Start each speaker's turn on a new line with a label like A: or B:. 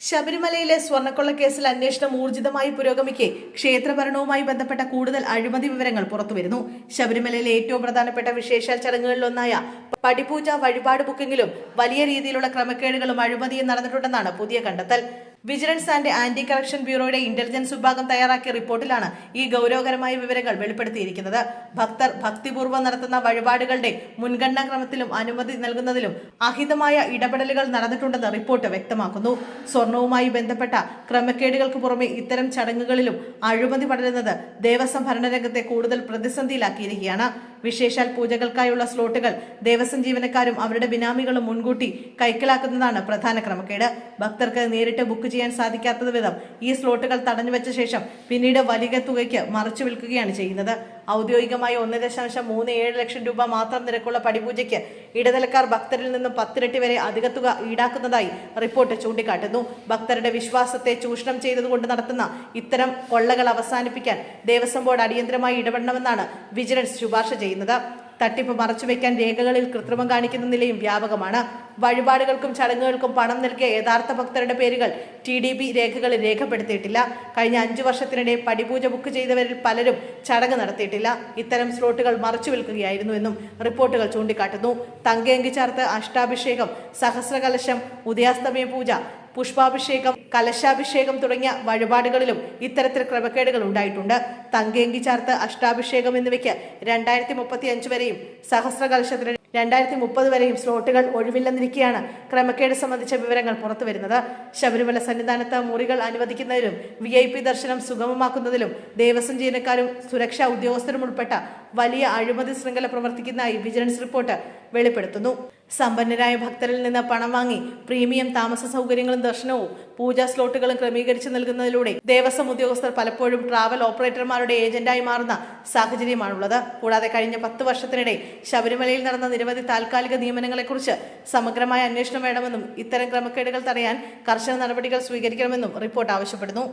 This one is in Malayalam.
A: ശബരിമലയിലെ സ്വർണക്കൊള്ള കേസിൽ അന്വേഷണം ഊർജിതമായി പുരോഗമിക്കെ ക്ഷേത്രഭരണവുമായി ബന്ധപ്പെട്ട കൂടുതൽ അഴിമതി വിവരങ്ങൾ പുറത്തുവരുന്നു. ശബരിമലയിലെ ഏറ്റവും പ്രധാനപ്പെട്ട വിശേഷാൽ ചടങ്ങുകളിലൊന്നായ പടിപൂജ വഴിപാട് ബുക്കിംഗിലും വലിയ രീതിയിലുള്ള ക്രമക്കേടുകളും അഴിമതിയും നടന്നിട്ടുണ്ടെന്നാണ് പുതിയ കണ്ടെത്തൽ. വിജിലൻസ് ആൻഡ് ആന്റി കറപ്ഷൻ ബ്യൂറോയുടെ ഇന്റലിജൻസ് വിഭാഗം തയ്യാറാക്കിയ റിപ്പോർട്ടിലാണ് ഈ ഗൗരവകരമായ വിവരങ്ങൾ വെളിപ്പെടുത്തിയിരിക്കുന്നത്. ഭക്തർ ഭക്തിപൂർവം നടത്തുന്ന വഴിപാടുകളുടെ മുൻഗണനാക്രമത്തിലും അനുമതി നൽകുന്നതിലും അഹിതമായ ഇടപെടലുകൾ നടന്നിട്ടുണ്ടെന്ന് റിപ്പോർട്ട് വ്യക്തമാക്കുന്നു. സ്വർണവുമായി ബന്ധപ്പെട്ട ക്രമക്കേടുകൾക്ക് പുറമെ ഇത്തരം ചടങ്ങുകളിലും അഴിമതി പടരുന്നത് ദേവസ്വം ഭരണരംഗത്തെ കൂടുതൽ പ്രതിസന്ധിയിലാക്കിയിരിക്കുകയാണ്. വിശേഷാൽ പൂജകൾക്കായുള്ള സ്ലോട്ടുകൾ ദേവസ്വം ജീവനക്കാരും അവരുടെ ബിനാമികളും മുൻകൂട്ടി കൈക്കലാക്കുന്നതാണ് പ്രധാന ക്രമക്കേട്. ഭക്തർക്ക് നേരിട്ട് ബുക്ക് ചെയ്യാൻ സാധിക്കാത്തത് വിധം ഈ സ്ലോട്ടുകൾ തടഞ്ഞുവെച്ച ശേഷം പിന്നീട് വലിയ തുകയ്ക്ക് മറിച്ചു വിൽക്കുകയാണ് ചെയ്യുന്നത്. ഔദ്യോഗികമായി ഒന്ന് ദശാംശം മൂന്ന് ഏഴ് ലക്ഷം രൂപ മാത്രം നിരക്കുള്ള പടിപൂജയ്ക്ക് ഇടനിലക്കാർ ഭക്തരിൽ നിന്നും പത്തിരട്ടി വരെ അധിക തുക ഈടാക്കുന്നതായി റിപ്പോർട്ട് ചൂണ്ടിക്കാട്ടുന്നു. ഭക്തരുടെ വിശ്വാസത്തെ ചൂഷണം ചെയ്തതുകൊണ്ട് നടത്തുന്ന ഇത്തരം കൊള്ളകൾ അവസാനിപ്പിക്കാൻ ദേവസ്വം ബോർഡ് അടിയന്തരമായി ഇടപെടണമെന്നാണ് വിജിലൻസ് ശുപാർശ ചെയ്യുന്നത്. തട്ടിപ്പ് മറച്ചുവെക്കാൻ രേഖകളിൽ കൃത്രിമം കാണിക്കുന്ന നിലയും വ്യാപകമാണ്. വഴിപാടുകൾക്കും ചടങ്ങുകൾക്കും പണം നൽകിയ യഥാർത്ഥ ഭക്തരുടെ പേരുകൾ ടി ഡി ബി രേഖകളിൽ രേഖപ്പെടുത്തിയിട്ടില്ല. കഴിഞ്ഞ അഞ്ചു വർഷത്തിനിടെ പടിപൂജ ബുക്ക് ചെയ്തവരിൽ പലരും ചടങ്ങ് നടത്തിയിട്ടില്ല. ഇത്തരം സ്ലോട്ടുകൾ മറച്ചു വിൽക്കുകയായിരുന്നുവെന്നും റിപ്പോർട്ടുകൾ ചൂണ്ടിക്കാട്ടുന്നു. തങ്കയങ്കി ചേർത്ത് അഷ്ടാഭിഷേകം സഹസ്രകലശം ഉദയാസ്തമയ പൂജ പുഷ്പാഭിഷേകം കലശാഭിഷേകം തുടങ്ങിയ വഴിപാടുകളിലും ഇത്തരത്തിൽ ക്രമക്കേടുകൾ ഉണ്ടായിട്ടുണ്ട്. തങ്കേങ്കി ചാർത്ത് അഷ്ടാഭിഷേകം എന്നിവയ്ക്ക് രണ്ടായിരത്തി മുപ്പത്തി അഞ്ച് വരെയും സഹസ്ര കലശത്തിന് രണ്ടായിരത്തി മുപ്പത് വരെയും സ്ലോട്ടുകൾ ഒഴിവില്ലെന്നിരിക്കെയാണ് ക്രമക്കേട് സംബന്ധിച്ച വിവരങ്ങൾ പുറത്തുവരുന്നത്. ശബരിമല സന്നിധാനത്ത് മുറികൾ അനുവദിക്കുന്നതിലും വി ഐ പി ദർശനം സുഗമമാക്കുന്നതിലും ദേവസ്വം ജീവനക്കാരും സുരക്ഷാ ഉദ്യോഗസ്ഥരും ഉൾപ്പെട്ട വലിയ അഴിമതി ശൃംഖല പ്രവർത്തിക്കുന്നതായി വിജിലൻസ് റിപ്പോർട്ട് വെളിപ്പെടുത്തുന്നു. സമ്പന്നരായ ഭക്തരിൽ നിന്ന് പണം വാങ്ങി പ്രീമിയം താമസ സൗകര്യങ്ങളും ദർശനവും പൂജാ സ്ലോട്ടുകളും ക്രമീകരിച്ചു നൽകുന്നതിലൂടെ ദേവസ്വം ഉദ്യോഗസ്ഥർ പലപ്പോഴും ട്രാവൽ ഓപ്പറേറ്റർമാരുടെ ഏജന്റായി മാറുന്ന സാഹചര്യമാണുള്ളത്. കൂടാതെ കഴിഞ്ഞ പത്ത് വർഷത്തിനിടെ ശബരിമലയിൽ നടന്ന നിരവധി താൽക്കാലിക നിയമനങ്ങളെക്കുറിച്ച് സമഗ്രമായ അന്വേഷണം വേണമെന്നും ഇത്തരം ക്രമക്കേടുകൾ തടയാൻ കർശന നടപടികൾ സ്വീകരിക്കണമെന്നും റിപ്പോർട്ട് ആവശ്യപ്പെടുന്നു.